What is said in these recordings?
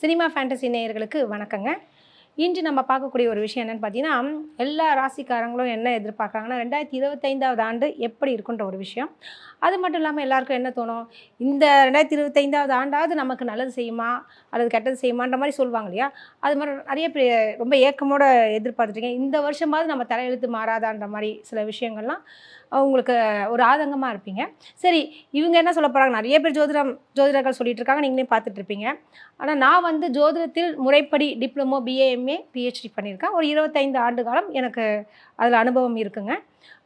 Cinema fantasy நேயர்களுக்கு வணக்கங்க. இன்று நம்ம பார்க்கக்கூடிய ஒரு விஷயம் என்னென்னு பார்த்தீங்கன்னா எல்லா ராசிக்காரங்களும் என்ன எதிர்பார்க்குறாங்கன்னா ரெண்டாயிரத்தி இருபத்தைந்தாவது ஆண்டு எப்படி இருக்குன்ற ஒரு விஷயம். அது மட்டும் இல்லாமல் எல்லாருக்கும் என்ன தோணும்? இந்த ரெண்டாயிரத்தி இருபத்தைந்தாவது ஆண்டாவது நமக்கு நல்லது செய்யுமா? அல்லது கெட்டது செய்யுமான்ற மாதிரி சொல்லுவாங்க இல்லையா? அது மாதிரி நிறைய பேர் ரொம்ப ஏக்கமோடு எதிர்பார்த்துட்டீங்க இந்த வருஷமாவது நம்ம தலையெழுத்து மாறாதான்ற மாதிரி சில விஷயங்கள்லாம் உங்களுக்கு ஒரு ஆதங்கமாக இருப்பீங்க. சரி இவங்க என்ன சொல்ல போகிறாங்க நிறைய பேர் ஜோதிடம் ஜோதிடர்கள் சொல்லிட்டு இருக்காங்க. நீங்களே பார்த்துட்டு இருப்பீங்க. ஆனால் நான் வந்து ஜோதிடத்தில் முறைப்படி டிப்ளமோ பிஏஎம்ஏ பிஹெச்டி பண்ணியிருக்கேன். ஒரு இருபத்தைந்து ஆண்டு காலம் எனக்கு அதில் அனுபவம் இருக்குங்க.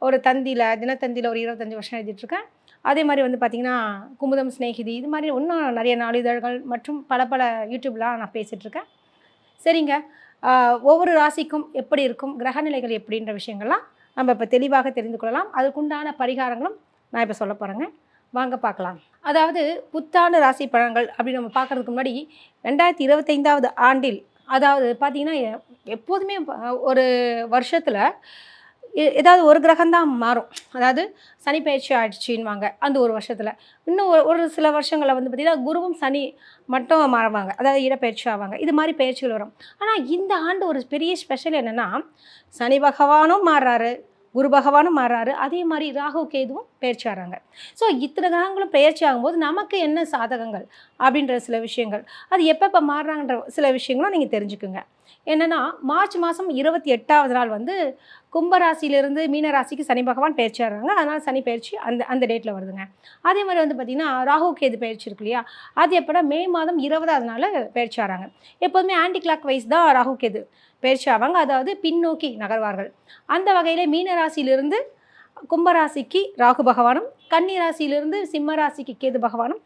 ஒரு தந்தியில் தினத்தந்தியில் ஒரு இருபத்தஞ்சி வருஷம் எழுதிட்டுருக்கேன் அதே மாதிரி வந்து பார்த்திங்கன்னா குமுதம் சிநேகிதி இது மாதிரி இன்னும் நிறைய நாளிதழ்கள் மற்றும் பல பல யூடியூப்லாம் நான் பேசிகிட்ருக்கேன் சரிங்க. ஒவ்வொரு ராசிக்கும் எப்படி இருக்கும்? கிரகநிலைகள் எப்படின்ற விஷயங்கள்லாம் நம்ம இப்போ தெளிவாக தெரிந்து கொள்ளலாம். அதுக்குண்டான பரிகாரங்களும் நான் இப்போ சொல்ல போகிறேங்க வாங்க பார்க்கலாம். அதாவது புத்தாண்டு ராசி பழங்கள் அப்படி நம்ம பார்க்குறதுக்கு முன்னாடி ரெண்டாயிரத்தி இருபத்தைந்தாவது ஆண்டில் அதாவது பார்த்தீங்கன்னா எப்போதுமே ஒரு வருஷத்தில் ஏதாவது ஒரு கிரகம்தான் மாறும். அதாவது சனி பயிற்சி ஆயிடுச்சுன்னுவாங்க அந்த ஒரு வருஷத்தில். இன்னும் ஒரு ஒரு சில வருஷங்களில் வந்து பார்த்திங்கன்னா குருவும் சனி மட்டும் மாறுவாங்க. அதாவது இடப்பெயர்ச்சி ஆவாங்க. இது மாதிரி பயிற்சிகள் வரும். ஆனால் இந்த ஆண்டு ஒரு பெரிய ஸ்பெஷல் என்னென்னா சனி பகவானும் மாறுறாரு. குரு பகவானும் மாறாரு. அதே மாதிரி ராகு கேதுவும் பயிற்சி ஆகிறாங்க ஸோ இத்தனை கிரகங்களும் பயிற்சி ஆகும்போது நமக்கு என்ன சாதகங்கள் அப்படின்ற சில விஷயங்கள். அது எப்பப்போ மாறுறாங்கன்ற சில விஷயங்களும் நீங்கள் தெரிஞ்சுக்குங்க. என்னென்னா மார்ச் மாதம் இருபத்தி எட்டாவது நாள் வந்து கும்பராசியிலிருந்து மீனராசிக்கு சனி பகவான் பயிற்சி ஆகிறாங்க அதனால் சனி பயிற்சி அந்த அந்த டேட்டில் வருதுங்க. அதே மாதிரி வந்து பார்த்திங்கன்னா ராகு கேது பயிற்சி இருக்கு இல்லையா? அது எப்போனா மே மாதம் இருபதாவது நாள் பயிற்சி ஆகிறாங்க எப்போதுமே ஆன்டி கிளாக் வைஸ் தான் ராகு கேது பயிற்சி ஆவாங்க. அதாவது பின்னோக்கி நகர்வார்கள். அந்த வகையில் மீனராசியிலிருந்து கும்பராசிக்கு ராகு பகவானும் கன்னி ராசியிலிருந்து சிம்ம ராசிக்கு கேது பகவானும்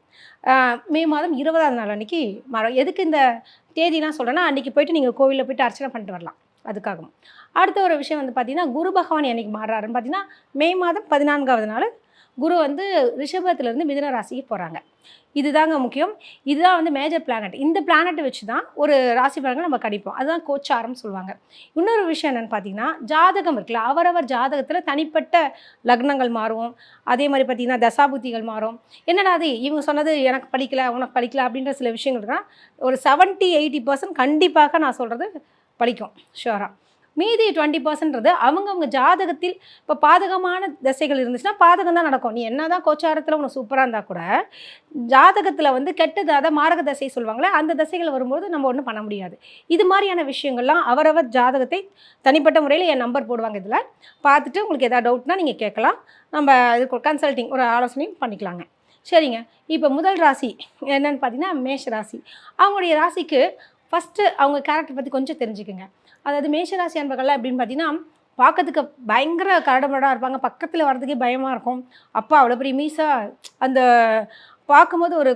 மே மாதம் இருபதாவது நாள் அன்னைக்கு மரம் எதுக்கு இந்த தேதிலாம் சொல்கிறேன்னா அன்றைக்கி போயிட்டு நீங்கள் கோவிலில் போயிட்டு அர்ச்சனை பண்ணிட்டு வரலாம். அதுக்காகும். அடுத்த ஒரு விஷயம் வந்து பார்த்தீங்கன்னா குரு பகவான் என்றைக்கு மாறுறாருன்னு பார்த்தீங்கன்னா மே மாதம் பதினான்காவது நாள் குரு வந்து ரிஷபத்துலேருந்து மிதுன ராசிக்கு போகிறாங்க இதுதாங்க முக்கியம். இதுதான் வந்து மேஜர் பிளானட் இந்த பிளானட்டை வச்சு தான் ஒரு ராசி பலன்கள் நம்ம கணிப்போம். அதுதான் கோச்சாரம்னு சொல்லுவாங்க. இன்னொரு விஷயம் என்னென்னு பார்த்தீங்கன்னா ஜாதகம் இருக்குல்ல அவரவர் ஜாதகத்தில் தனிப்பட்ட லக்னங்கள் மாறும். அதே மாதிரி பார்த்தீங்கன்னா தசாபுத்திகள் மாறும். என்னடா அது? இவங்க சொன்னது எனக்கு படிக்கல உனக்கு படிக்கல அப்படின்ற சில விஷயங்கள் தான் ஒரு செவன்ட்டி எயிட்டி பர்சன்ட் கண்டிப்பாக நான் சொல்கிறது படிக்கும் ஷுவராக மீதி டுவெண்ட்டி பர்சன்ட்றது அவங்கவுங்க ஜாதகத்தில் இப்போ பாதகமான திசைகள் இருந்துச்சுன்னா பாதகம் தான் நடக்கும். நீ என்ன தான் கோச்சாரத்தில் உனக்கு சூப்பராக இருந்தால் கூட ஜாதகத்தில் வந்து கெட்டது அதை மாரக தசை சொல்லுவாங்களே அந்த தசைகள் வரும்போது நம்ம ஒன்றும் பண்ண முடியாது. இது மாதிரியான விஷயங்கள்லாம் அவரவர் ஜாதகத்தை தனிப்பட்ட முறையில் என் நம்பர் போடுவாங்க இதில். பார்த்துட்டு உங்களுக்கு எதாவது டவுட்னா நீங்கள் கேட்கலாம். நம்ம இது கன்சல்ட்டிங் கன்சல்டிங் ஒரு ஆலோசனையும் பண்ணிக்கலாங்க. சரிங்க. இப்போ முதல் ராசி என்னன்னு பார்த்தீங்கன்னா மேஷ ராசி. அவங்களுடைய ராசிக்கு ஃபஸ்ட்டு அவங்க கேரக்டர் பற்றி கொஞ்சம் தெரிஞ்சுக்குங்க. அதாவது மேஷ ராசி அன்பர்கள்லாம் எப்படின்னு பார்த்தீங்கன்னா பார்க்கறதுக்கு பயங்கர கரடமுரடாக இருப்பாங்க. பக்கத்தில் வர்றதுக்கே பயமாக இருக்கும். அப்பா அவ்வளோ பெரிய மீசா அந்த பார்க்கும்போது ஒரு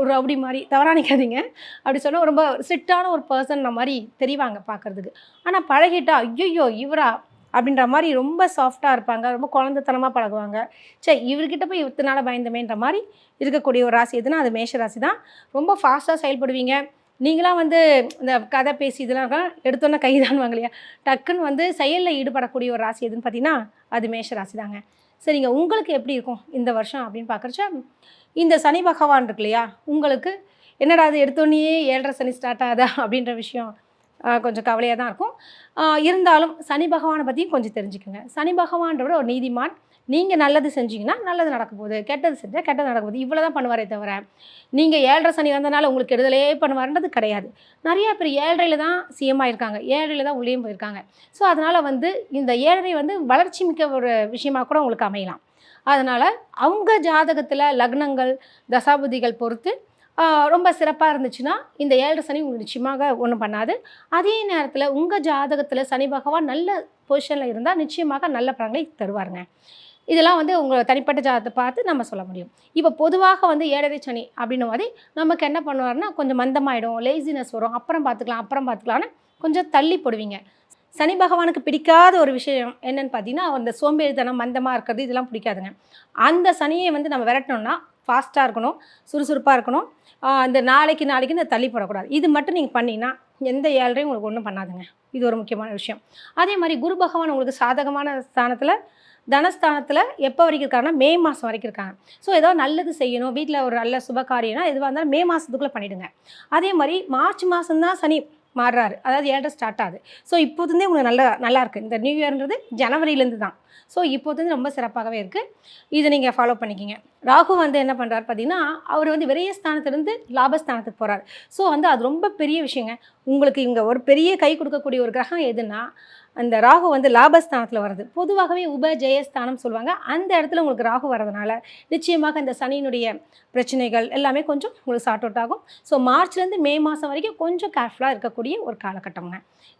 ஒரு ரவுடி மாதிரி தவறாக நிற்காதீங்க அப்படி சொன்னால் ரொம்ப ஸ்ட்ரிக்டான ஒரு பர்சன் மாதிரி தெரிவாங்க பார்க்கறதுக்கு. ஆனால் பழகிட்டா ஐயோ இவரா? அப்படின்ற மாதிரி ரொம்ப சாஃப்டாக இருப்பாங்க. ரொம்ப குழந்தைத்தனமாக பழகுவாங்க. சே இவர்கிட்ட போய் இத்தனால பயந்தமேன்ற மாதிரி இருக்கக்கூடிய ஒரு ராசி எதுனா அது மேஷ ராசி தான். ரொம்ப ஃபாஸ்ட்டாக செயல்படுவீங்க. நீங்களாம் வந்து இந்த கதை பேசி இதெல்லாம் எடுத்தோன்னா எடுத்தோன்னே வாங்கலையா டக்குன்னு வந்து செயலில் ஈடுபடக்கூடிய ஒரு ராசி எதுன்னு பார்த்தீங்கன்னா அது மேஷ ராசி தாங்க சரிங்க உங்களுக்கு எப்படி இருக்கும் இந்த வருஷம் அப்படின்னு பார்க்குறச்ச இந்த சனி பகவான் இருக்கு இல்லையா? உங்களுக்கு என்னடா அது எடுத்தோன்னே ஏழரை சனி ஸ்டார்ட் ஆகுதா அப்படின்ற விஷயம் கொஞ்சம் கவலையாக தான் இருக்கும். இருந்தாலும் சனி பகவானை பற்றியும் கொஞ்சம் தெரிஞ்சுக்கோங்க. சனி பகவான்றோட ஒரு நீதிமான். நீங்கள் நல்லது செஞ்சீங்கன்னா நல்லது நடக்க போகுது கெட்டது செஞ்சால் கெட்டது நடக்க போகுது இவ்வளோ தான் பண்ணுவாரே தவிர நீங்கள் ஏழரை சனி வந்தனால உங்களுக்கு கெடுதலே பண்ணுவாருன்றது கிடையாது. நிறைய பேர் ஏழரையில் தான் சிஎம் ஆயிருக்காங்க. ஏழரையில் தான் உள்ளேயும் போயிருக்காங்க. ஸோ அதனால் வந்து இந்த ஏழரை வந்து வளர்ச்சி மிக்க ஒரு விஷயமாக கூட உங்களுக்கு அமையலாம். அதனால் அவங்க ஜாதகத்தில் லக்னங்கள் தசாபதிகள் பொறுத்து ரொம்ப சிறப்பாக இருந்துச்சுன்னா இந்த ஏழரை சனி உங்களுக்கு நிச்சயமாக ஒன்றும் பண்ணாது. அதே நேரத்தில் உங்கள் ஜாதகத்தில் சனி பகவான் நல்ல பொசிஷனில் இருந்தால் நிச்சயமாக நல்ல பலன்களை தருவாருங்க. இதெல்லாம் வந்து உங்கள் தனிப்பட்ட ஜாதகத்தை பார்த்து நம்ம சொல்ல முடியும். இப்போ பொதுவாக வந்து ஏழரை சனி அப்படின்னும் மாதிரி நமக்கு என்ன பண்ணுவார்னா கொஞ்சம் மந்தமாயிடும் லேசினஸ் வரும். அப்புறம் பார்த்துக்கலாம் அப்புறம் பார்த்துக்கலாம்னு கொஞ்சம் தள்ளி போடுவீங்க. சனி பகவானுக்கு பிடிக்காத ஒரு விஷயம் என்னன்னு பார்த்தீங்கன்னா அந்த சோம்பேறித்தனம் மந்தமாக இருக்கிறது இதெல்லாம் பிடிக்காதுங்க. அந்த சனியை வந்து நம்ம விரட்டணும்னா ஃபாஸ்ட்டாக இருக்கணும் சுறுசுறுப்பாக இருக்கணும். அந்த இந்த நாளைக்கு நாளைக்கு இந்த தள்ளி போடக்கூடாது. இது மட்டும் நீங்கள் பண்ணிங்கன்னா எந்த ஏழரையும் உங்களுக்கு ஒன்றும் பண்ணாதுங்க. இது ஒரு முக்கியமான விஷயம். அதே மாதிரி குரு பகவான் உங்களுக்கு சாதகமான ஸ்தானத்தில் தனஸ்தானத்தில் எப்போ வரைக்கும் இருக்காங்கன்னா மே மாதம் வரைக்கும் இருக்காங்க. ஸோ ஏதோ நல்லது செய்யணும் வீட்டில் ஒரு நல்ல சுபகாரியம்னா எதுவாக இருந்தாலும் மே மாதத்துக்குள்ளே பண்ணிவிடுங்க அதே மாதிரி மார்ச் மாதம்தான் சனி மாறுறாரு. அதாவது ஏழரை ஸ்டார்ட் ஆகுது. ஸோ இப்போதுந்தே உங்களுக்கு நல்லா நல்லா இருக்குது இந்த நியூ இயர்ன்றது ஜனவரியிலேருந்து தான் ஸோ இப்போது ரொம்ப சிறப்பாகவே இருக்குது இதை நீங்கள் ஃபாலோ பண்ணிக்கிங்க. ராகு வந்து என்ன பண்ணுறாரு பார்த்தீங்கன்னா அவர் வந்து விரயஸ்தானத்துலேருந்து லாபஸ்தானத்துக்கு போகிறார் ஸோ வந்து அது ரொம்ப பெரிய விஷயங்க. உங்களுக்கு இங்கே ஒரு பெரிய கை கொடுக்கக்கூடிய ஒரு கிரகம் எதுனா அந்த ராகு வந்து லாபஸ்தானத்தில் வருது பொதுவாகவே உப ஜெயஸ்தானம் சொல்லுவாங்க. அந்த இடத்துல உங்களுக்கு ராகு வரதுனால நிச்சயமாக இந்த சனியினுடைய பிரச்சனைகள் எல்லாமே கொஞ்சம் உங்களுக்கு சார்ட் அவுட் ஆகும். ஸோ மார்ச்லேருந்து மே மாதம் வரைக்கும் கொஞ்சம் கேர்ஃபுல்லாக இருக்கக்கூடிய ஒரு காலகட்டம்ங்க.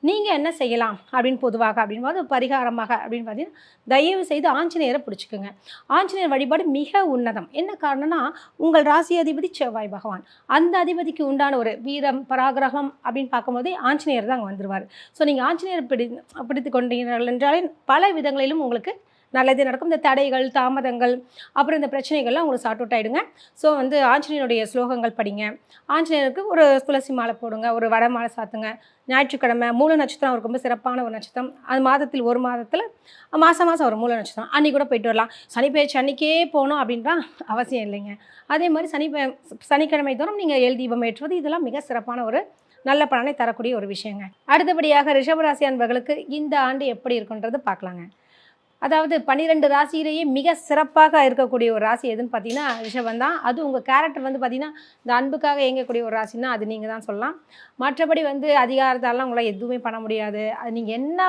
நீங்கள் என்ன செய்யலாம் அப்படின்னு பொதுவாக அப்படின்னு பரிகாரமாக அப்படின்னு பார்த்தீங்கன்னா தயவு செய்து ஆஞ்சநேயரை பிடிச்சிக்கோங்க. ஆஞ்சநேயர் வழிபாடு மிக உன்னதம். என்ன காரணம்னா உங்கள் ராசி அதிபதி செவ்வாய் பகவான். அந்த அதிபதிக்கு உண்டான ஒரு வீரம் பராகிரகம் அப்படின்னு பார்க்கும்போதே ஆஞ்சநேயர் தான் அங்கே வந்துடுவார் ஸோ நீங்கள் ஆஞ்சநேயர் பிடி பிடித்து கொண்டீர்கள் என்றாலே பல விதங்களிலும் உங்களுக்கு நல்லதே நடக்கும். இந்த தடைகள் தாமதங்கள் அப்புறம் இந்த பிரச்சனைகள்லாம் உங்களுக்கு சார்ட் அவுட் ஆகிடுங்க ஸோ வந்து ஆஞ்சநேயருடைய ஸ்லோகங்கள் படிங்க. ஆஞ்சநேயருக்கு ஒரு துளசி மாலை போடுங்க ஒரு வடை மாலை சாத்துங்க. ஞாயிற்றுக்கிழமை மூல நட்சத்திரம் அவருக்கு ரொம்ப சிறப்பான ஒரு நட்சத்திரம். அது மாதத்தில் ஒரு மாதத்தில் மாதம் மாதம் ஒரு மூல நட்சத்திரம். அன்றைக்கி கூட போயிட்டு வரலாம். சனி பயிற்சி அன்றைக்கே போகணும் அப்படின்றா அவசியம் இல்லைங்க. அதே மாதிரி சனி சனிக்கிழமை தோறும் நீங்கள் எல் தீபம் ஏற்றுவது இதெல்லாம் மிக சிறப்பான ஒரு நல்ல பலனை தரக்கூடிய ஒரு விஷயங்க. அடுத்தபடியாக ரிஷபராசி அன்பர்களுக்கு இந்த ஆண்டு எப்படி இருக்குன்றது பார்க்கலாங்க. அதாவது பன்னிரெண்டு ராசியிலேயே மிக சிறப்பாக இருக்கக்கூடிய ஒரு ராசி எதுன்னு பார்த்தீங்கன்னா ரிஷபம் தான். அது உங்கள் கேரக்டர் வந்து பார்த்தீங்கன்னா இந்த அன்புக்காக இயங்கக்கூடிய ஒரு ராசின்னா அது நீங்கள் தான் சொல்லலாம். மற்றபடி வந்து அதிகாரத்தாலாம் உங்களால் எதுவுமே பண்ண முடியாது. அது நீங்கள் என்ன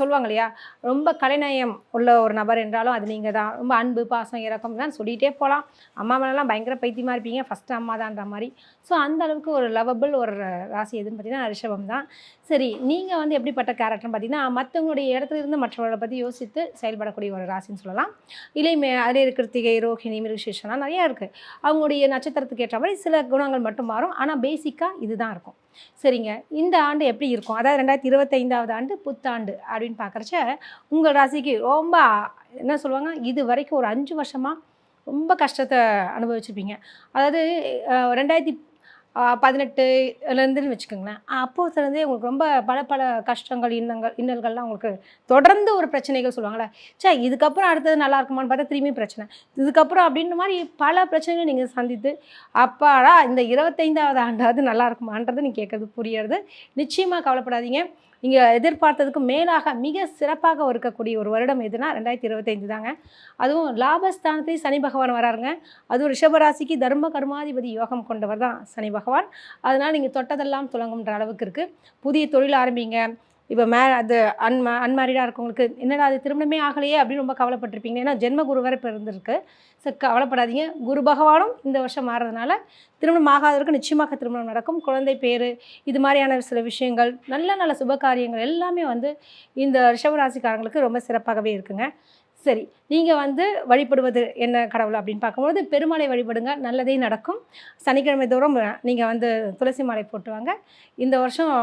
சொல்லுவாங்க இல்லையா? ரொம்ப கலைநயம் உள்ள ஒரு நபர் என்றாலும் அது நீங்கள் தான். ரொம்ப அன்பு பாசம் இறக்கம் தான் சொல்லிகிட்டே போகலாம். அம்மா மேலாம் பயங்கர பைத்தியமாக இருப்பீங்க. ஃபஸ்ட்டு அம்மா தான்ற மாதிரி. ஸோ அந்த அளவுக்கு ஒரு லவபிள் ஒரு ராசி எதுன்னு பார்த்தீங்கன்னா ரிஷபம் தான். சரி நீங்கள் வந்து எப்படிப்பட்ட கேரக்டர்னு பார்த்தீங்கன்னா மற்றவங்களுடைய இடத்துல இருந்து மற்றவர்களை பற்றி யோசித்து செயல்படக்கூடிய ஒரு ராசின்னு சொல்லலாம். இல்லை மே அதே கிருத்திகை ரோஹிணி மிருகசேஷன்லாம் நிறையா இருக்குது அவங்களுடைய நட்சத்திரத்துக்கு ஏற்ற மாதிரி சில குணங்கள் மட்டும் மாறும். ஆனால் பேசிக்காக இதுதான் இருக்கும். சரிங்க. இந்த ஆண்டு எப்படி இருக்கும்? அதாவது ரெண்டாயிரத்தி இருபத்தைந்தாவது ஆண்டு புத்தாண்டு அப்படின்னு பார்க்குறச்ச உங்கள் ராசிக்கு ரொம்ப என்ன சொல்லுவாங்க இது வரைக்கும் ஒரு அஞ்சு வருஷமாக ரொம்ப கஷ்டத்தை அனுபவிச்சிருப்பீங்க. அதாவது ரெண்டாயிரத்தி பதினெட்டுலேருந்துன்னு வச்சுக்கோங்களேன். அப்போதுலேருந்தே உங்களுக்கு ரொம்ப பல பல கஷ்டங்கள் இன்னங்கள் இன்னல்கள்லாம் உங்களுக்கு தொடர்ந்து ஒரு பிரச்சனைகள் சொல்லுவாங்களே சே இதுக்கப்புறம் அடுத்தது நல்லா இருக்குமான்னு பார்த்தா திரும்பி பிரச்சனை. இதுக்கப்புறம் அப்படின்ற மாதிரி பல பிரச்சனைகள் நீங்கள் சந்தித்து அப்பாடா இந்த இருபத்தைந்தாவது ஆண்டாவது நல்லா இருக்குமான்றது நீங்கள் கேட்குறது புரியறது. நிச்சயமாக கவலைப்படாதீங்க. நீங்கள் எதிர்பார்த்ததுக்கு மேலாக மிக சிறப்பாக இருக்கக்கூடிய ஒரு வருடம் எதுனா ரெண்டாயிரத்தி இருபத்தைந்து தாங்க. அதுவும் லாபஸ்தானத்தை சனி பகவான் வராருங்க. அதுவும் ரிஷபராசிக்கு தர்ம கர்மாதிபதி யோகம் கொண்டவர் தான் சனி பகவான். அதனால் நீங்கள் தொட்டதெல்லாம் துலங்கும்ன்ற அளவுக்கு இருக்குது புதிய தொழில் ஆரம்பிங்க. இப்போ மே அது அன்மா அன்மேரிடாக இருக்கவங்களுக்கு என்னடா அது திருமணமே ஆகலையே அப்படின்னு ரொம்ப கவலைப்பட்டிருப்பீங்க. ஏன்னா ஜென்ம குரு வரை இப்போ இருந்திருக்கு ஸோ கவலைப்படாதீங்க. குரு பகவானும் இந்த வருஷம் மாறதுனால திருமணம் ஆகாதவருக்கு நிச்சயமாக திருமணம் நடக்கும். குழந்தை பேர் இது மாதிரியான சில விஷயங்கள் நல்ல நல்ல சுப காரியங்கள் எல்லாமே வந்து இந்த ரிஷபராசிக்காரங்களுக்கு ரொம்ப சிறப்பாகவே இருக்குங்க. சரி நீங்கள் வந்து வழிபடுவது என்ன கடவுள் அப்படின்னு பார்க்கும்போது பெருமாளை வழிபடுங்க நல்லதே நடக்கும். சனிக்கிழமை தோறும் நீங்கள் வந்து துளசி மாலை போட்டு வாங்க. இந்த வருஷம்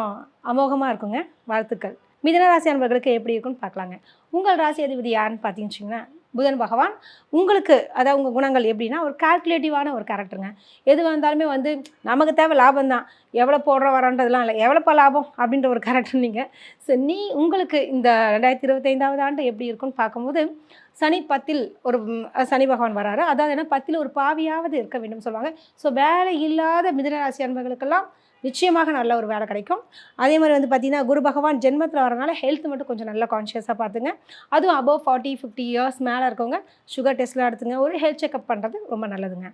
அமோகமாக இருக்குங்க. வாழ்த்துக்கள். மிதன ராசி அன்பர்களுக்கு எப்படி இருக்குன்னு பார்க்கலாங்க. உங்கள் ராசி அதிபதி யாருன்னு பார்த்தீங்கன்னு புதன் பகவான் உங்களுக்கு அதாவது உங்கள் குணங்கள் எப்படின்னா ஒரு கால்குலேட்டிவான ஒரு கேரக்டருங்க எது வந்தாலுமே வந்து நமக்கு தேவை லாபம் தான். எவ்வளோ போடுற வரன்றதுலாம் இல்லை. எவ்வளோப்பா லாபம்? அப்படின்ற ஒரு கேரக்டர் நீங்கள் ஸோ நீ உங்களுக்கு இந்த ரெண்டாயிரத்தி இருபத்தைந்தாவது ஆண்டு எப்படி இருக்குன்னு பார்க்கும்போது சனி பத்தில் ஒரு சனி பகவான் வராரு அதாவது என்ன? பத்தில் ஒரு பாவியாவது இருக்க வேண்டும் சொல்லுவாங்க. ஸோ வேலை இல்லாத மிதனராசி அன்பர்களுக்கெல்லாம் நிச்சயமாக நல்ல ஒரு வேலை கிடைக்கும். அதே மாதிரி வந்து பார்த்தீங்கன்னா குரு பகவான் ஜென்மத்தில் வரனால ஹெல்த் மட்டும் கொஞ்சம் நல்லா கான்ஷியஸாக பார்த்துங்க. அதுவும் அபவ் ஃபார்ட்டி ஃபிஃப்டி இயர்ஸ் மேலே இருக்கவங்க சுகர் டெஸ்ட்லாம் எடுத்துங்க. ஒரு ஹெல்த் செக்அப் பண்ணுறது ரொம்ப நல்லதுங்க.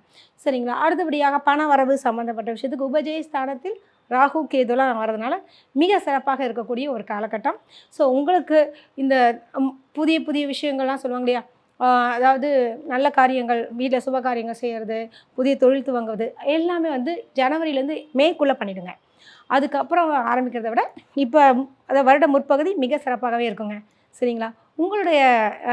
சரிங்களா? அடுத்தபடியாக பண வரவு சம்மந்தப்பட்ட விஷயத்துக்கு உபஜய ஸ்தானத்தில் ராகு கேதுலாம் வரதுனால மிக சிறப்பாக இருக்கக்கூடிய ஒரு காலகட்டம். ஸோ உங்களுக்கு இந்த புதிய புதிய விஷயங்கள்லாம் சொல்லுவாங்க இல்லையா? அதாவது நல்ல காரியங்கள் வீட்டில் சுப காரியங்கள் செய்கிறது புதிய தொழில் துவங்குவது எல்லாமே வந்து ஜனவரியிலேருந்து மேக்குள்ளே பண்ணிவிடுங்க அதுக்கப்புறம் ஆரம்பிக்கிறத விட இப்போ அதை வருட முற்பகுதி மிக சிறப்பாகவே இருக்குங்க. சரிங்களா? உங்களுடைய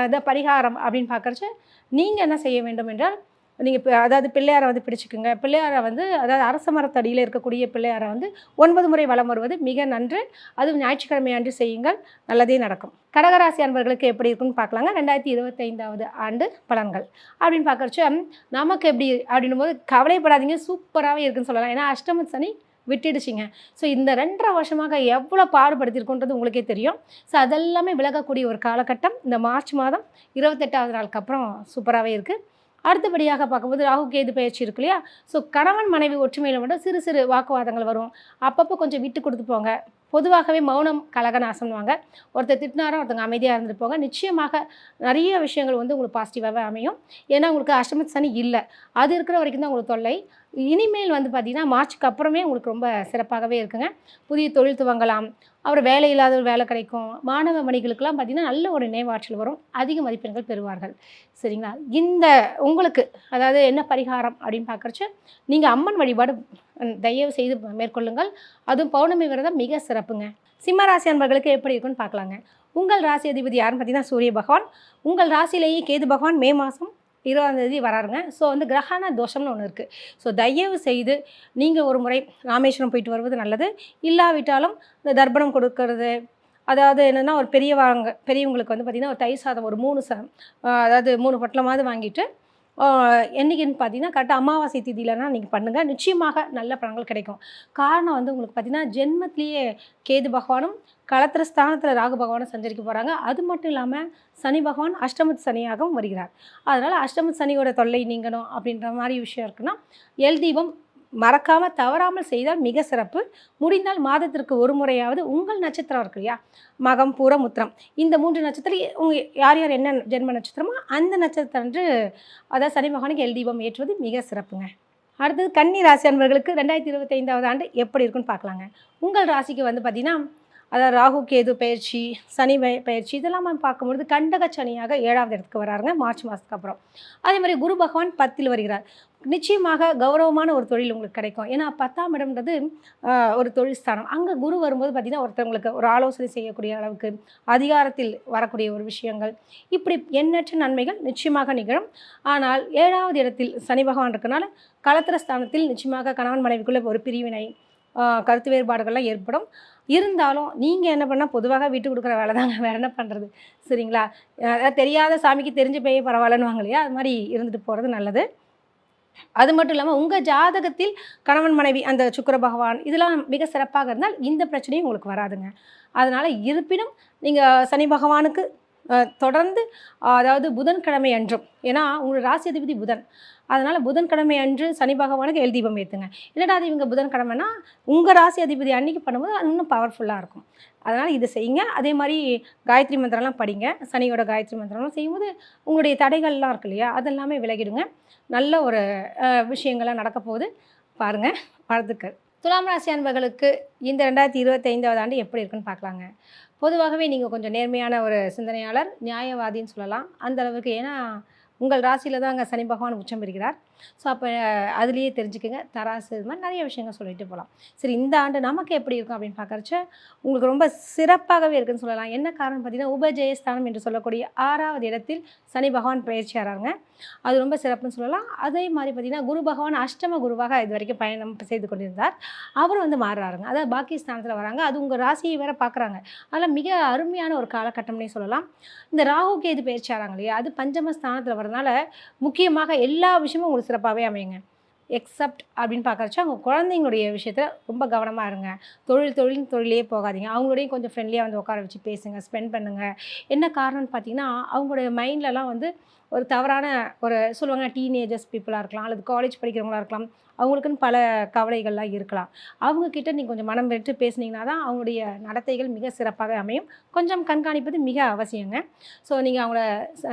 இதை பரிகாரம் அப்படின்னு பார்க்குறச்சு நீங்கள் என்ன செய்ய வேண்டும் என்றால் நீங்கள் இப்போ அதாவது பிள்ளையாரை வந்து பிடிச்சிக்குங்க. பிள்ளையாரை வந்து அதாவது அரச மரத்தடியில் இருக்கக்கூடிய பிள்ளையாரை வந்து ஒன்பது முறை வலம் வருவது மிக நன்று. அதுவும் ஞாயிற்றுக்கிழமை அன்று செய்யுங்கள். நல்லதே நடக்கும். கடகராசி அன்பர்களுக்கு எப்படி இருக்குன்னு பார்க்கலாங்க. ரெண்டாயிரத்தி இருபத்தைந்தாவது ஆண்டு பலன்கள். அப்படின்னு பார்க்குறச்ச நமக்கு எப்படி அப்படின்னும் போது கவலைப்படாதீங்க. சூப்பராகவே இருக்குன்னு சொல்லலாம். ஏன்னா அஷ்டம சனி விட்டுடுச்சிங்க. ஸோ இந்த ரெண்டரை வருஷமாக எவ்வளோ பாடுபடுத்திருக்கோன்றது உங்களுக்கே தெரியும். ஸோ அதெல்லாமே விலகக்கூடிய ஒரு காலகட்டம். இந்த மார்ச் மாதம் இருபத்தெட்டாவது நாளுக்கு அப்புறம் சூப்பராகவே இருக்குது அடுத்தபடியாக பார்க்கும்போது ராகு கேது பயிற்சி இருக்கு இல்லையா? ஸோ கணவன் மனைவி ஒற்றுமையில் மட்டும் சிறு சிறு வாக்குவாதங்கள் வரும். அப்பப்போ கொஞ்சம் விட்டு கொடுத்து போங்க. பொதுவாகவே மௌனம் கலகநாசம்வாங்க ஒருத்தர் திட்டினாரோ ஒருத்தங்க அமைதியாக இருந்துட்டு நிச்சயமாக நிறைய விஷயங்கள் வந்து உங்களுக்கு பாசிட்டிவாகவே அமையும். ஏன்னா உங்களுக்கு அஷ்டமத் சனி இல்லை. அது இருக்கிற வரைக்கும் தான் உங்களுக்கு தொல்லை. இனிமேல் வந்து பார்த்திங்கன்னா மார்ச்சுக்கு அப்புறமே உங்களுக்கு ரொம்ப சிறப்பாகவே இருக்குங்க. புதிய தொழில் துவங்கலாம். அப்புறம் வேலை இல்லாத ஒரு வேலை கிடைக்கும். மாணவ மணிகளுக்கெல்லாம் பார்த்திங்கன்னா நல்ல ஒரு நினைவாற்றல் வரும். அதிக மதிப்பெண்கள் பெறுவார்கள். சரிங்களா? இந்த உங்களுக்கு அதாவது என்ன பரிகாரம் அப்படின்னு பார்க்குறச்சு நீங்கள் அம்மன் வழிபாடு தயவு செய்து மேற்கொள்ளுங்கள். அதுவும் பௌர்ணமி விரதம் மிக சிறப்புங்க. சிம்ம ராசி அன்பர்களுக்கு எப்படி இருக்குன்னு பார்க்கலாங்க உங்கள் ராசி அதிபதி யாருன்னு பார்த்தீங்கன்னா சூரிய பகவான். உங்கள் ராசியிலேயே கேது பகவான் மே மாதம் இருபதாந்தேதி வராருங்க. ஸோ வந்து கிரகண தோஷம்னு ஒன்று இருக்குது ஸோ தயவு செய்து நீங்கள் ஒரு முறை ராமேஸ்வரம் போயிட்டு வருவது நல்லது. இல்லாவிட்டாலும் இந்த தர்ப்பணம் கொடுக்கறது அதாவது என்னென்னா ஒரு பெரியவங்க பெரியவங்களுக்கு வந்து பார்த்திங்கன்னா ஒரு தயிர் சாதம் ஒரு மூணு ச அதாவது மூணு பொட்டலமாவது வாங்கிட்டு என்றைக்குன்னு என்னைக்குன்னு பார்த்தீங்கன்னா கரெக்டாக அமாவாசை திதியிலனா நீங்கள் பண்ணுங்கள் நிச்சயமாக நல்ல பலன்கள் கிடைக்கும். காரணம் வந்து உங்களுக்கு பார்த்தீங்கன்னா ஜென்மத்திலேயே கேது பகவானும் களத்திர ஸ்தானத்தில் ராகு பகவானும் சஞ்சரிக்க போகிறாங்க அது மட்டும் இல்லாமல் சனி பகவான் அஷ்டமத்து சனியாகவும் வருகிறார். அதனால் அஷ்டமத்து சனியோட தொல்லை நீங்கணும் அப்படின்ற மாதிரி விஷயம் இருக்குன்னா எல் தீபம் மறக்காமல் தவறாமல் செய்தால் மிக சிறப்பு. முடிந்தால் மாதத்திற்கு ஒரு முறையாவது உங்கள் நட்சத்திரம் இருக்கு இல்லையா? மகம் பூர முத்திரம் இந்த மூன்று நட்சத்திரம் உங்கள் யார் யார் என்ன ஜென்ம நட்சத்திரமோ அந்த நட்சத்திரம் என்று அதாவது சனி மகானுக்கு எல் தீபம் ஏற்றுவது மிக சிறப்புங்க. அடுத்தது கன்னி ராசி அன்பர்களுக்கு ரெண்டாயிரத்தி இருபத்தைந்தாவது ஆண்டு எப்படி இருக்குன்னு பார்க்கலாங்க. உங்கள் ராசிக்கு வந்து பார்த்திங்கன்னா அதாவது ராகு கேது பயிற்சி சனி பயிற்சி இதெல்லாம் நம்ம பார்க்கும்பொழுது கண்டக சனியாக ஏழாவது இடத்துக்கு வராருங்க மார்ச் மாதத்துக்கு அப்புறம். அதே மாதிரி குரு பகவான் பத்தில் வருகிறார். நிச்சயமாக கௌரவமான ஒரு தொழில் உங்களுக்கு கிடைக்கும். ஏன்னா பத்தாம் இடம்ன்றது ஒரு தொழில் ஸ்தானம். அங்கே குரு வரும்போது பார்த்திங்கன்னா ஒருத்தவங்களுக்கு ஒரு ஆலோசனை செய்யக்கூடிய அளவுக்கு அதிகாரத்தில் வரக்கூடிய ஒரு விஷயங்கள். இப்படி எண்ணற்ற நன்மைகள் நிச்சயமாக நிகழும். ஆனால் ஏழாவது இடத்தில் சனி பகவான் இருக்கனால கலத்திர ஸ்தானத்தில் நிச்சயமாக கணவன் மனைவிக்குள்ளே ஒரு பிரிவினை கருத்து வேறுபாடுகள்லாம் ஏற்படும். இருந்தாலும் நீங்கள் என்ன பண்ணால் பொதுவாக விட்டு கொடுக்குற வேலை தாங்க. வேறு என்ன பண்ணுறது சரிங்களா? அதாவது தெரியாத சாமிக்கு தெரிஞ்சு போய் பரவாயில்லன்னு வாங்க இல்லையா? அது மாதிரி இருந்துட்டு போகிறது நல்லது. அது மட்டும் இல்லாமல் உங்கள் ஜாதகத்தில் கணவன் மனைவி அந்த சுக்கர பகவான் இதெல்லாம் மிக சிறப்பாக இருந்தால் இந்த பிரச்சனையும் உங்களுக்கு வராதுங்க. அதனால் இருப்பினும் நீங்கள் சனி பகவானுக்கு தொடர்ந்து அதாவது புதன்கிழமை அன்றும் ஏன்னா உங்களோட ராசி அதிபதி புதன். அதனால் புதன்கிழமை அன்று சனி பகவானுக்கு எல் தீபம் ஏற்றுங்க இல்லைடா அது இவங்க புதன்கிழமைனா உங்கள் ராசி அதிபதி அன்னைக்கு பண்ணும்போது அது இன்னும் பவர்ஃபுல்லாக இருக்கும். அதனால் இதை செய்யுங்க. அதே மாதிரி காயத்ரி மந்திரம்லாம் படிங்க. சனியோட காயத்ரி மந்திரம்லாம் செய்யும்போது உங்களுடைய தடைகள்லாம் இருக்கு இல்லையா? அதெல்லாமே விலகிடுங்க. நல்ல ஒரு விஷயங்கள்லாம் நடக்க போகுது. பாருங்கள் வாழ்த்துக்கள். துலாம் ராசி அன்பர்களுக்கு இந்த ரெண்டாயிரத்தி இருபத்தைந்தாவது ஆண்டு எப்படி இருக்குன்னு பார்க்கலாங்க. பொதுவாகவே நீங்கள் கொஞ்சம் நேர்மையான ஒரு சிந்தனையாளர் நியாயவாதின்னு சொல்லலாம். அந்த அளவுக்கு ஏன்னா உங்கள் ராசியில் தான் அங்கே சனி பகவான் உச்சம் பெறுகிறார். ஸோ அப்போ அதுலேயே தெரிஞ்சுக்கங்க. தராசு இது மாதிரி நிறைய விஷயங்கள் சொல்லிட்டு போகலாம் சரி இந்த ஆண்டு நமக்கு எப்படி இருக்கும் அப்படின்னு பார்க்குறச்ச உங்களுக்கு ரொம்ப சிறப்பாகவே இருக்குன்னு சொல்லலாம். என்ன காரணம் பார்த்தீங்கன்னா உபஜெயஸ்தானம் என்று சொல்லக்கூடிய ஆறாவது இடத்தில் சனி பகவான் பயிற்சியாகிறாங்க அது ரொம்ப சிறப்புன்னு சொல்லலாம். அதே மாதிரி பார்த்தீங்கன்னா குரு பகவான் அஷ்டம குருவாக இது வரைக்கும் பயணம் செய்து கொண்டிருந்தார். அவர் வந்து மாறுறாருங்க. அதாவது பாக்கி ஸ்தானத்தில் வராங்க. அது உங்கள் ராசியை வேற பார்க்குறாங்க. அதெல்லாம் மிக அருமையான ஒரு காலகட்டம்னே சொல்லலாம். இந்த ராகு கேது பயிற்சியாராங்க இல்லையா? அது பஞ்சம ஸ்தானத்தில் வரதுனால முக்கியமாக எல்லா விஷயமும் உங்களுக்கு சிறப்பாகவே அமையுங்க. எக்ஸப்ட் அப்படின்னு பார்க்குறச்சு அவங்க குழந்தைங்களுடைய விஷயத்தில் ரொம்ப கவனமாக இருங்க. தொழில் தொழில் தொழிலே போகாதீங்க. அவங்களோடையும் கொஞ்சம் ஃப்ரெண்ட்லியாக வந்து உட்கார வச்சு பேசுங்க ஸ்பெண்ட் பண்ணுங்கள் என்ன காரணம்னு பார்த்தீங்கன்னா அவங்களுடைய மைண்ட்லலாம் வந்து ஒரு தவறான ஒரு சொல்லுவாங்க டீனேஜர்ஸ் பீப்புளாக இருக்கலாம் அல்லது காலேஜ் படிக்கிறவங்களா இருக்கலாம் அவங்களுக்குன்னு பல கவலைகள்லாம் இருக்கலாம். அவங்கக்கிட்ட நீங்கள் கொஞ்சம் மனம் பெற்று பேசுனீங்கன்னா தான் அவங்களுடைய நடத்தைகள் மிக சிறப்பாக அமையும். கொஞ்சம் கண்காணிப்பது மிக அவசியங்க. ஸோ நீங்கள் அவங்கள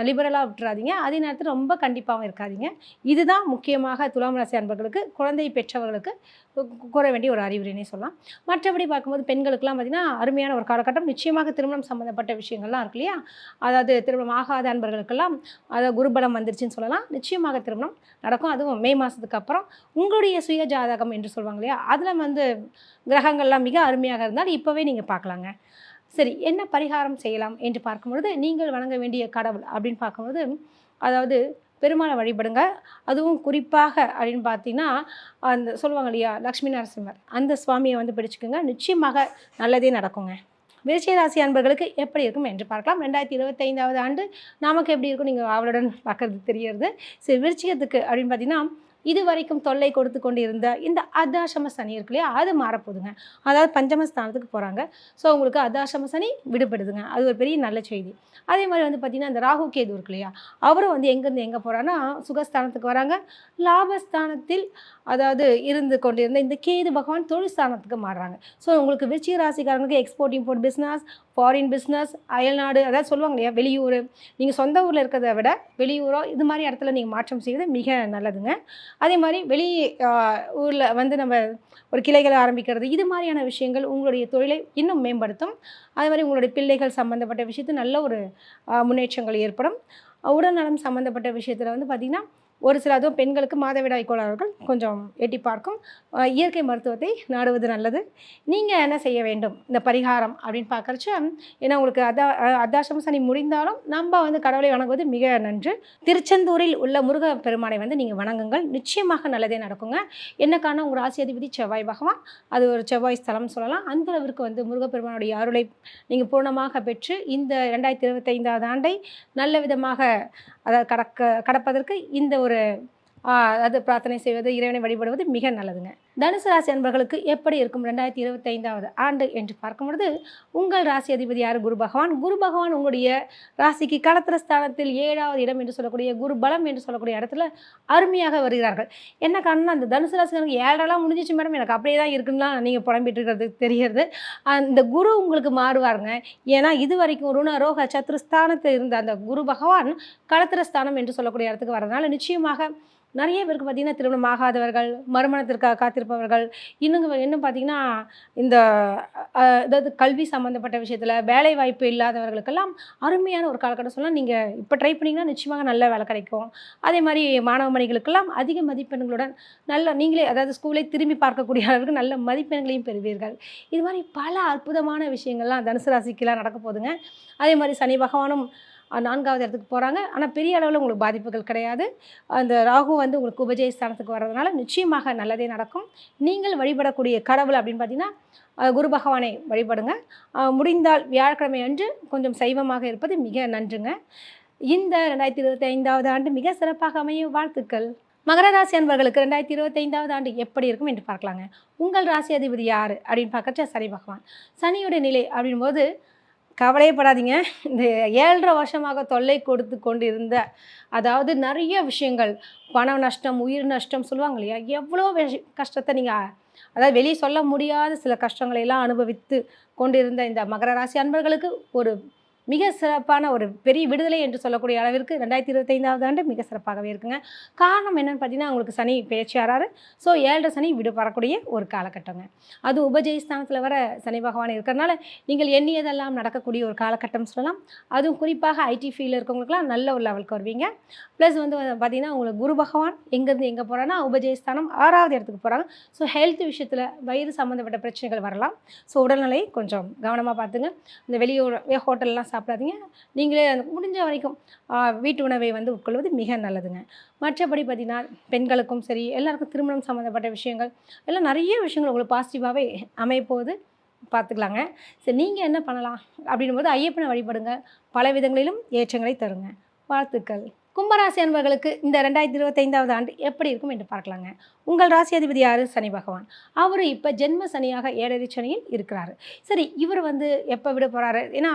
லிபரலாக விட்டுறாதீங்க. அதே நேரத்தில் ரொம்ப கண்டிப்பாகவும் இருக்காதீங்க. இதுதான் முக்கியமாக துலாம் ராசி அன்பர்களுக்கு குழந்தை பெற்றவர்களுக்கு கூற வேண்டிய ஒரு அறிவுரைனே சொல்லலாம். மற்றபடி பார்க்கும்போது பெண்களுக்கெல்லாம் பார்த்திங்கன்னா அருமையான ஒரு காலகட்டம். நிச்சயமாக திருமணம் சம்மந்தப்பட்ட விஷயங்கள்லாம் இருக்கு இல்லையா? அதாவது திருமணம் ஆகாத அன்பர்களுக்கெல்லாம் அதாவது குருபலம் வந்துருச்சுன்னு சொல்லலாம். நிச்சயமாக திருமணம் நடக்கும். அதுவும் மே மாதத்துக்கு அப்புறம். உங்களுடைய சுய ஜாதகம் என்று சொல்லுவாங்க இல்லையா? அதில் வந்து கிரகங்கள்லாம் மிக அருமையாக இருந்தால் இப்போவே நீங்கள் பார்க்கலாங்க. சரி என்ன பரிகாரம் செய்யலாம் என்று பார்க்கும்பொழுது நீங்கள் வணங்க வேண்டிய கடவுள் அப்படின்னு பார்க்கும்போது அதாவது பெருமாளை வழிபடுங்க. அதுவும் குறிப்பாக அப்படின்னு பார்த்தீங்கன்னா அந்த சொல்லுவாங்க இல்லையா லக்ஷ்மி நரசிம்மர் அந்த சுவாமியை வந்து பிடிச்சிக்கோங்க. நிச்சயமாக நல்லதே நடக்குங்க. விருச்சிகராசி அன்பர்களுக்கு எப்படி இருக்கும் என்று பார்க்கலாம். ரெண்டாயிரத்தி இருபத்தைந்தாவது ஆண்டு நமக்கு எப்படி இருக்கும்? நீங்கள் அவளுடன் பார்க்கறது தெரியறது. சரி விருச்சிகத்துக்கு அப்படின்னு பார்த்தீங்கன்னா இது வரைக்கும் தொல்லை கொடுத்து கொண்டு இருந்த இந்த அர்த்தாசிரம சனி இருக்கு இல்லையா அது மாறப்போகுதுங்க. அதாவது பஞ்சமஸ்தானத்துக்கு போகிறாங்க ஸோ உங்களுக்கு அர்த்தாசிரம சனி விடுபடுதுங்க. அது ஒரு பெரிய நல்ல செய்தி. அதே மாதிரி வந்து பார்த்திங்கன்னா இந்த ராகு கேது இருக்கு இல்லையா அவரும் வந்து எங்கேருந்து எங்கே போகிறான்னா சுகஸ்தானத்துக்கு வராங்க. லாபஸ்தானத்தில் அதாவது இருந்து கொண்டிருந்த இந்த கேது பகவான் தொழில் ஸ்தானத்துக்கு மாறுறாங்க. ஸோ உங்களுக்கு விருச்சிக ராசிக்காரங்களுக்கு export import business foreign business அயல்நாடு அதாவது சொல்லுவாங்க இல்லையா வெளியூர். நீங்கள் சொந்த ஊரில் இருக்கிறத விட வெளியூரோ இது மாதிரி இடத்துல நீங்கள் மாற்றம் செய்வது மிக நல்லதுங்க. அதே மாதிரி வெளி ஊரில் வந்து நம்ம ஒரு கிளைகளை ஆரம்பிக்கிறது இது மாதிரியான விஷயங்கள் உங்களுடைய தொழிலை இன்னும் மேம்படுத்தும். அதே மாதிரி உங்களுடைய பிள்ளைகள் சம்மந்தப்பட்ட விஷயத்தில் நல்ல ஒரு முன்னேற்றங்கள் ஏற்படும். உடல்நலம் சம்மந்தப்பட்ட விஷயத்தில் வந்து பார்த்திங்கன்னா ஒரு சில அதுவும் பெண்களுக்கு மாதவிடாய் கோளாறுகள் கொஞ்சம் எட்டி பார்க்கும். இயற்கை மருத்துவத்தை நாடுவது நல்லது. நீங்கள் என்ன செய்ய வேண்டும்? இந்த பரிகாரம் அப்படின்னு பார்க்குறச்ச ஏன்னா உங்களுக்கு அதா அஹ் சனி முடிந்தாலும் நம்ம வந்து கடவுளை வணங்குவது மிக நன்று. திருச்செந்தூரில் உள்ள முருக பெருமானை வந்து நீங்கள் வணங்குங்கள். நிச்சயமாக நல்லதே நடக்குங்க. என்ன காரணம்? உங்கள் ராசி அதிபதி செவ்வாய் பகவான். அது ஒரு செவ்வாய் ஸ்தலம் சொல்லலாம். அந்த அளவிற்கு வந்து முருகப்பெருமானுடைய அருளை நீங்கள் பூர்ணமாக பெற்று இந்த ரெண்டாயிரத்தி இருபத்தைந்தாவது ஆண்டை நல்ல விதமாக அதாவது கடக்க கடப்பதற்கு இந்த ஒரு அது பிரார்த்தனை செய்வது இறைவனை வழிபடுவது மிக நல்லதுங்க. தனுசு ராசி அன்பர்களுக்கு எப்படி இருக்கும் ரெண்டாயிரத்தி இருபத்தைந்தாவது ஆண்டு என்று பார்க்கும் பொழுது உங்கள் ராசி அதிபதி யார்? குரு பகவான். குரு பகவான் உங்களுடைய ராசிக்கு களத்திர ஸ்தானத்தில் ஏழாவது இடம் என்று சொல்லக்கூடிய குரு பலம் என்று சொல்லக்கூடிய இடத்துல அருமையாக வருகிறார்கள். என்ன காரணம் அந்த தனுசு ராசிக்காரங்க ஏழெல்லாம் முடிஞ்சிச்சு மேடம். எனக்கு அப்படியே தான் இருக்குன்னா நீங்கள் புலம்பிட்டு இருக்கிறது தெரிகிறது. அந்த குரு உங்களுக்கு மாறுவாருங்க. ஏன்னா இது வரைக்கும் ருண ரோக சத்ருஸ்தானத்தில் இருந்த அந்த குரு பகவான் களத்திர ஸ்தானம் என்று சொல்லக்கூடிய இடத்துக்கு வரதுனால நிச்சயமாக நிறைய பேருக்கு பார்த்திங்கன்னா திருமணம் ஆகாதவர்கள் மறுமணத்திற்காக காத்திருப்பவர்கள். இன்னும் இன்னும் பார்த்திங்கன்னா இந்த அதாவது கல்வி சம்மந்தப்பட்ட விஷயத்தில் வேலை வாய்ப்பு இல்லாதவர்களுக்கெல்லாம் அருமையான ஒரு காலகட்டம் சொல்லலாம் நீங்கள் இப்போ ட்ரை பண்ணிங்கன்னா நிச்சயமாக நல்ல வேலை கிடைக்கும். அதே மாதிரி மாணவ மணிகளுக்கெல்லாம் அதிக மதிப்பெண்களுடன் நல்ல நீங்களே அதாவது ஸ்கூலை திரும்பி பார்க்கக்கூடிய அளவுக்கு நல்ல மதிப்பெண்களையும் பெறுவீர்கள். இது மாதிரி பல அற்புதமான விஷயங்கள்லாம் தனுசு ராசிக்கெல்லாம் நடக்க போதுங்க அதே மாதிரி சனி பகவானும் நான்காவது இடத்துக்கு போகிறாங்க ஆனால் பெரிய அளவில் உங்களுக்கு பாதிப்புகள் கிடையாது. அந்த ராகு வந்து உங்களுக்கு உபஜய ஸ்தானத்துக்கு வர்றதுனால நிச்சயமாக நல்லதே நடக்கும். நீங்கள் வழிபடக்கூடிய கடவுள் அப்படின்னு பார்த்தீங்கன்னா குரு பகவானை வழிபடுங்க. முடிந்தால் வியாழக்கிழமை அன்று கொஞ்சம் சைவமாக இருப்பது மிக நன்றுங்க. இந்த ரெண்டாயிரத்தி இருபத்தி ஐந்தாவது ஆண்டு மிக சிறப்பாக அமையும். வாழ்த்துக்கள். மகர ராசி அன்பர்களுக்கு ரெண்டாயிரத்தி இருபத்தைந்தாவது ஆண்டு எப்படி இருக்கும் என்று பார்க்கலாங்க. உங்கள் ராசி அதிபதி யார் அப்படின்னு பார்க்கறச்ச சனி பகவான். சனியோட நிலை அப்படின்போது கவலையப்படாதீங்க. இந்த ஏழரை வருஷமாக தொல்லை கொடுத்து கொண்டு இருந்த அதாவது நிறைய விஷயங்கள் பண நஷ்டம் உயிர் நஷ்டம் சொல்லுவாங்க இல்லையா? எவ்வளோ விஷ- கஷ்டத்தை நீங்கள் அதாவது வெளியே சொல்ல முடியாத சில கஷ்டங்களை எல்லாம் அனுபவித்து கொண்டிருந்த இந்த மகர ராசி அன்பர்களுக்கு ஒரு மிக சிறப்பான ஒரு பெரிய விடுதலை என்று சொல்லக்கூடிய அளவிற்கு ரெண்டாயிரத்தி இருபத்தைந்தாவது ஆண்டு மிக சிறப்பாகவே இருக்குங்க. காரணம் என்னன்னு பார்த்தீங்கன்னா உங்களுக்கு சனி பேச்சாராரு ஸோ ஏழரை சனி விடுபடக்கூடிய ஒரு காலகட்டங்க. அது உபஜயஸ்தானத்தில் வர சனி பகவான் இருக்கிறனால நீங்கள் எண்ணியதெல்லாம் நடக்கக்கூடிய ஒரு காலகட்டம் சொல்லலாம். அதுவும் குறிப்பாக ஐடி ஃபீல்டில் இருக்கவங்களுக்குலாம் நல்ல ஒரு லெவலுக்கு வருவீங்க. ப்ளஸ் வந்து பார்த்தீங்கன்னா உங்களுக்கு குரு பகவான் எங்கேருந்து எங்கே போகிறான்னா உபஜயஸ்தானம் ஆறாவது இடத்துக்கு போகிறாங்க ஸோ ஹெல்த் விஷயத்தில் வயிறு சம்மந்தப்பட்ட பிரச்சனைகள் வரலாம். ஸோ உடல்நிலை கொஞ்சம் கவனமாக பார்த்துங்க. இந்த வெளியூர் ஹோட்டல்லாம் சாப்பிடாதீங்க. நீங்களே முடிஞ்ச வரைக்கும் வீட்டு உணவை வந்து உட்கொள்வது மிக நல்லதுங்க. மற்றபடி பார்த்தீங்கன்னா பெண்களுக்கும் சரி எல்லாருக்கும் திருமணம் சம்மந்தப்பட்ட விஷயங்கள் எல்லாம் நிறைய விஷயங்கள் உங்களுக்கு பாசிட்டிவாகவே அமைப்போது பார்த்துக்கலாங்க. சரி நீங்கள் என்ன பண்ணலாம்? அப்படின்னும் போது ஐயப்பனை வழிபடுங்க. பல விதங்களிலும் ஏற்றங்களை தருங்க. வாழ்த்துக்கள். கும்பராசி அன்பர்களுக்கு இந்த ரெண்டாயிரத்தி இருபத்தைந்தாவது ஆண்டு எப்படி இருக்கும் என்று பார்க்கலாங்க. உங்கள் ராசி அதிபதி யார்? சனி பகவான். அவர் இப்போ ஜென்ம சனியாக ஏழரை சனியில் இருக்கிறார். சரி இவர் வந்து எப்போ விட போகிறாரு ஏன்னா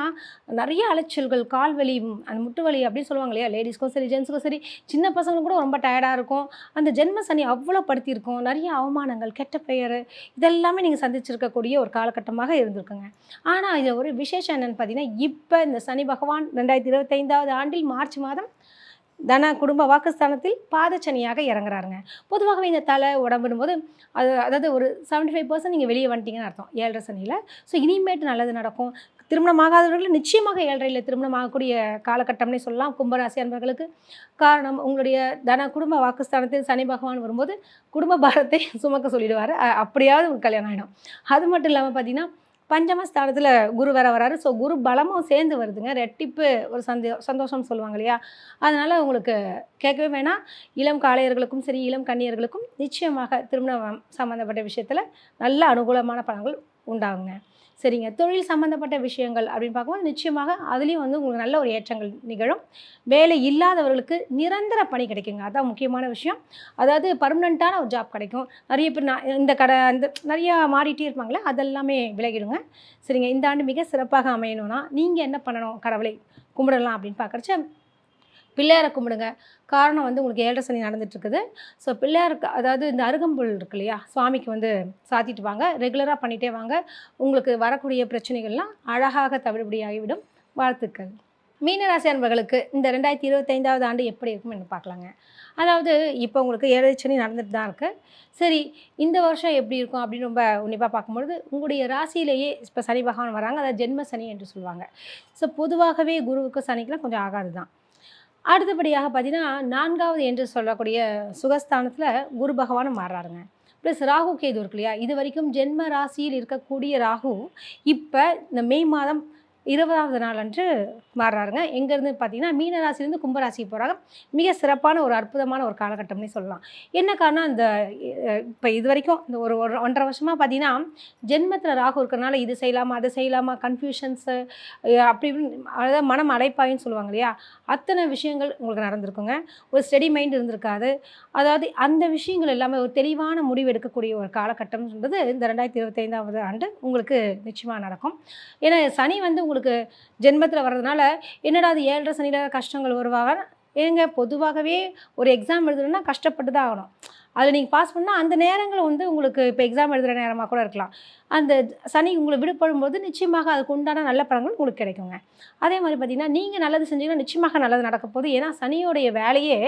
நிறைய அலைச்சல்கள் கால் வலி அந்த முட்டு வலி அப்படின்னு சொல்லுவாங்க இல்லையா? லேடிஸ்க்கும் சரி ஜென்ஸுக்கும் சரி சின்ன பசங்களும் கூட ரொம்ப டயர்டாக இருக்கும். அந்த ஜென்ம சனி அவ்வளோ படுத்தியிருக்கும் நிறைய அவமானங்கள் கெட்ட பெயர் இதெல்லாமே நீங்கள் சந்திச்சிருக்கக்கூடிய ஒரு காலகட்டமாக இருந்திருக்குங்க. ஆனால் இதில் ஒரு விசேஷம் என்னென்னு பார்த்தீங்கன்னா இப்போ இந்த சனி பகவான் ரெண்டாயிரத்தி இருபத்தைந்தாவது ஆண்டில் மார்ச் மாதம் தன குடும்ப வாக்குஸ்தானத்தில் பாதச்சனியாக இறங்குறாருங்க. பொதுவாகவே இந்த தலை உடம்புடும் போது அது அதாவது ஒரு செவன்ட்டி ஃபைவ் பர்சன்ட் நீங்கள் வெளியே வந்துட்டீங்கன்னு அர்த்தம் ஏழரை சனியில். ஸோ இனிமேட்டு நல்லது நடக்கும். திருமணமாகாதவர்கள் நிச்சயமாக ஏழரையில் திருமணமாகக்கூடிய காலகட்டம்னே சொல்லலாம். கும்பராசி அன்பர்களுக்கு காரணம் உங்களுடைய தன குடும்ப வாக்குஸ்தானத்தில் சனி பகவான் வரும்போது குடும்ப பாரத்தை சுமக்க சொல்லிடுவார். அப்படியாவது உங்களுக்கு கல்யாணம் ஆகிடும் அது மட்டும் இல்லாமல் பார்த்தீங்கன்னா பஞ்சமஸ்தானத்தில் குரு வர வராரு. ஸோ குரு பலமும் சேர்ந்து வருதுங்க. ரெட்டிப்பு ஒரு சந்தோ சந்தோஷம் சொல்லுவாங்க இல்லையா? அதனால் உங்களுக்கு கேட்கவே வேணாம். இளம் காளையர்களுக்கும் சரி இளம் கன்னியர்களுக்கும் நிச்சயமாக திருமணம் சம்மந்தப்பட்ட விஷயத்தில் நல்ல அனுகூலமான பலன்கள் உண்டாகுங்க. சரிங்க. தொழில் சம்மந்தப்பட்ட விஷயங்கள் அப்படின்னு பார்க்கும்போது நிச்சயமாக அதுலேயும் வந்து உங்களுக்கு நல்ல ஒரு ஏற்றங்கள் நிகழும். வேலை இல்லாதவர்களுக்கு நிரந்தர பணி கிடைக்குங்க. அதான் முக்கியமான விஷயம். அதாவது பர்மனெண்ட்டான ஒரு ஜாப் கிடைக்கும். நிறைய பேர் நான் இந்த கடை அந்த நிறையா மாறிட்டே இருப்பாங்களே அதெல்லாமே விலகிடுங்க. சரிங்க. இந்த ஆண்டு மிக சிறப்பாக அமையணும்னா நீங்கள் என்ன பண்ணணும்? கடவுளை கும்பிடலாம் அப்படின்னு பார்க்குறச்ச பிள்ளையாரை கும்பிடுங்க. காரணம் வந்து உங்களுக்கு ஏழரை சனி நடந்துட்டுருக்குது. ஸோ பிள்ளையாருக்கு அதாவது இந்த அருகம்புல் இருக்கு இல்லையா சுவாமிக்கு வந்து சாத்திட்டு வாங்க. ரெகுலராக பண்ணிகிட்டே வாங்க. உங்களுக்கு வரக்கூடிய பிரச்சனைகள்லாம் அழகாக தவிடுபடியாகிவிடும். வாழ்த்துக்கள். மீனராசி அன்பர்களுக்கு இந்த ரெண்டாயிரத்தி இருபத்தைந்தாவது ஆண்டு எப்படி இருக்கும்னு பார்க்கலாங்க. அதாவது இப்போ உங்களுக்கு ஏழரை சனி நடந்துட்டு தான் இருக்குது சரி இந்த வருஷம் எப்படி இருக்கும் அப்படின்னு ரொம்ப உன்னிப்பாக பார்க்கும்பொழுது உங்களுடைய ராசியிலேயே இப்போ சனி பகவான் வராங்க. அதாவது ஜென்ம சனி என்று சொல்லுவாங்க. ஸோ பொதுவாகவே குருவுக்கு சனிக்கெலாம் கொஞ்சம் ஆகாது தான். அடுத்தபடியாக பார்த்தீங்கன்னா நான்காவது என்று சொல்லக்கூடிய சுகஸ்தானத்தில் குரு பகவானும் மாறுறாருங்க. ப்ளஸ் ராகு கேது இருக்கு இல்லையா? இது வரைக்கும் ஜென்ம ராசியில் இருக்கக்கூடிய ராகு இப்போ இந்த மே மாதம் இருபதாவது நாள் அன்று மாறுறாருங்க. எங்கேருந்து பார்த்தீங்கன்னா மீனராசிலேருந்து கும்பராசிக்கு போகிறாங்க மிக சிறப்பான ஒரு அற்புதமான ஒரு காலகட்டம்னே சொல்லலாம். என்ன காரணம் அந்த இப்போ இது வரைக்கும் இந்த ஒரு ஒரு ஒன்றரை வருஷமாக பார்த்தீங்கன்னா ஜென்மத்தில் ராகு இருக்கிறனால இது செய்யலாமா அதை செய்யலாமா கன்ஃபியூஷன்ஸு அப்படி இப்படின்னு அதாவது மனம் அடைப்பாயின்னு சொல்லுவாங்க இல்லையா? அத்தனை விஷயங்கள் உங்களுக்கு நடந்திருக்குங்க. ஒரு ஸ்டெடி மைண்ட் இருந்திருக்காது. அதாவது அந்த விஷயங்கள் எல்லாமே ஒரு தெளிவான முடிவு எடுக்கக்கூடிய ஒரு காலகட்டம்ன்றது இந்த ரெண்டாயிரத்தி இருபத்தைந்தாவது ஆண்டு உங்களுக்கு நிச்சயமாக நடக்கும். ஏன்னா சனி வந்து உங்களுக்கு உங்களுக்கு ஜென்மத்தில் வர்றதுனால என்னடா அது ஏழரை சனியில் கஷ்டங்கள் வருவாங்க? ஏங்க பொதுவாகவே ஒரு எக்ஸாம் எழுதணும்னா கஷ்டப்பட்டு தான் ஆகணும். அதில் நீங்கள் பாஸ் பண்ணால் அந்த நேரங்கள் வந்து உங்களுக்கு இப்போ எக்ஸாம் எழுதுகிற நேரமாக கூட இருக்கலாம். அந்த சனி உங்களை விடுபடும் போது நிச்சயமாக அதுக்கு உண்டான நல்ல பலன்கள் உங்களுக்கு கிடைக்குங்க. அதே மாதிரி பார்த்திங்கன்னா நீங்கள் நல்லது செஞ்சீங்கன்னா நிச்சயமாக நல்லது நடக்க போகுது. ஏன்னா சனியோடைய வேலையே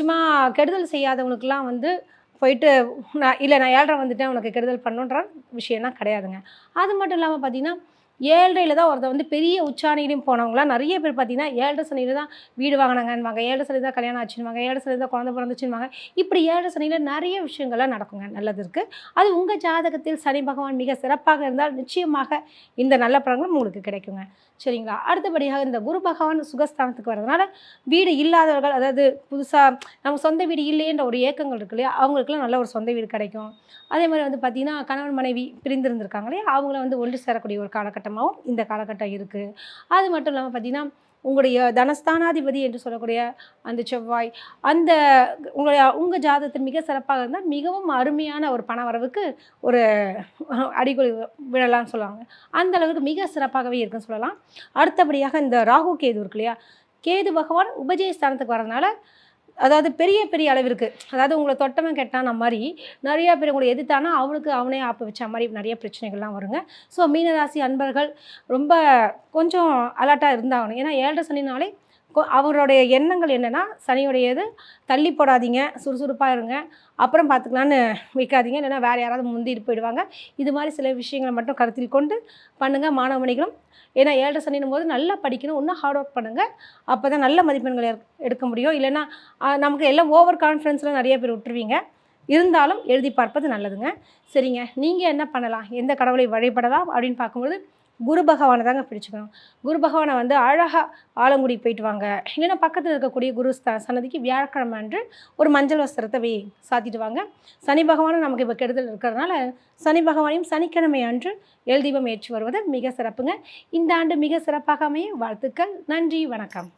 சும்மா கெடுதல் செய்யாதவங்களுக்குலாம் வந்து போயிட்டு நான் இல்லை நான் ஏழரை வந்துட்டேன் உனக்கு கெடுதல் பண்ணுன்ற விஷயம்லாம் கிடையாதுங்க. அது மட்டும் இல்லாமல் பார்த்தீங்கன்னா ஏழ்ரையில் தான் ஒருத்தர் வந்து பெரிய உச்சாணியிலையும் போனவங்களாம் நிறைய பேர் பார்த்தீங்கன்னா ஏழரை சனியில் தான் வீடு வாங்கினாங்கன்னுவாங்க. ஏழரை சனி தான் கல்யாணம் ஆச்சுன்னுவாங்க. ஏழரை சனி தான் குழந்தை பிறந்துச்சுன்னுவாங்க. இப்படி ஏழரை சனியில் நிறைய விஷயங்கள்லாம் நடக்குங்க. நல்லது இருக்குது அது உங்கள் ஜாதகத்தில் சனி பகவான் மிக சிறப்பாக இருந்தால் நிச்சயமாக இந்த நல்ல பழங்களும் உங்களுக்கு கிடைக்குங்க. சரிங்களா? அடுத்தபடியாக இந்த குரு பகவான் சுகஸ்தானத்துக்கு வரதுனால வீடு இல்லாதவர்கள் அதாவது புதுசாக நம்ம சொந்த வீடு இல்லையன்ற ஒரு ஏக்கங்கள் இருக்கு இல்லையா? அவங்களுக்குலாம் நல்ல ஒரு சொந்த வீடு கிடைக்கும். அதே மாதிரி வந்து பார்த்திங்கன்னா கணவன் மனைவி பிரிந்திருந்திருக்காங்க இல்லையா? அவங்கள வந்து ஒன்று சேரக்கூடிய ஒரு காலகட்டமாகவும் இந்த காலகட்டம் இருக்குது அது மட்டும் இல்லாமல் பார்த்திங்கன்னா உங்களுடைய தனஸ்தானாதிபதி என்று சொல்லக்கூடிய அந்த செவ்வாய் அந்த உங்களுடைய உங்கள் ஜாதகத்தில் மிக சிறப்பாக இருந்தால் மிகவும் அருமையான ஒரு பண வரவுக்கு ஒரு அடிக்கொலி விழலாம்னு சொல்லுவாங்க. அந்த அளவுக்கு மிக சிறப்பாகவே இருக்குன்னு சொல்லலாம். அடுத்தபடியாக இந்த ராகு கேது இருக்கு இல்லையா? கேது பகவான் உபஜய ஸ்தானத்துக்கு வரதுனால அதாவது பெரிய பெரிய அளவிற்கு. அதாவது உங்களை தொட்டவன் கெட்டான மாதிரி நிறையா பேர் உங்களை எதிர்த்தானா அவனுக்கு அவனே ஆப்பு வச்ச மாதிரி நிறைய பிரச்சனைகள்லாம் வருங்க. ஸோ மீனராசி அன்பர்கள் ரொம்ப கொஞ்சம் அலர்ட்டாக இருந்தாகணும். ஏன்னா ஏழரை சனினாலே அவருடைய எண்ணங்கள் என்னென்னா சனியுடையது தள்ளி போடாதீங்க சுறுசுறுப்பாக இருங்க. அப்புறம் பார்த்துக்கலான்னு வைக்காதீங்க. இல்லைன்னா வேறு யாராவது முந்திட்டு போயிடுவாங்க. இது மாதிரி சில விஷயங்களை மட்டும் கருத்தில் கொண்டு பண்ணுங்கள் மாணவமணிகளும். ஏன்னா ஏழரை சனினும் போது நல்லா படிக்கணும். இன்னும் ஹார்ட் ஒர்க் பண்ணுங்கள் அப்போ தான் நல்ல மதிப்பெண்கள் எடுக்க முடியும். இல்லைன்னா நமக்கு எல்லாம் ஓவர் கான்ஃபிடென்ஸில் நிறைய பேர் விட்டுருவீங்க. இருந்தாலும் எழுதி பார்ப்பது நல்லதுங்க. சரிங்க. நீங்கள் என்ன பண்ணலாம்? எந்த கடவுளை வழிபடலாம்? அப்படின்னு பார்க்கும்போது குரு பகவானை தாங்க பிடிச்சுக்கணும். குரு பகவானை வந்து அழகாக ஆலங்குடி போயிட்டு வாங்க. இல்லைன்னா பக்கத்தில் இருக்கக்கூடிய குரு ஸ்த சன்னதிக்கு வியாழக்கிழமை அன்று ஒரு மஞ்சள் வஸ்திரத்தை வே சாத்திட்டு வாங்க. சனி பகவானும் நமக்கு இப்போ கெடுதல் இருக்கிறதுனால சனி பகவானையும் சனிக்கிழமை அன்று எல் தீபம் ஏற்றி வருவது மிக சிறப்புங்க. இந்த ஆண்டு மிக சிறப்பாக அமைய வாழ்த்துக்கள். நன்றி வணக்கம்.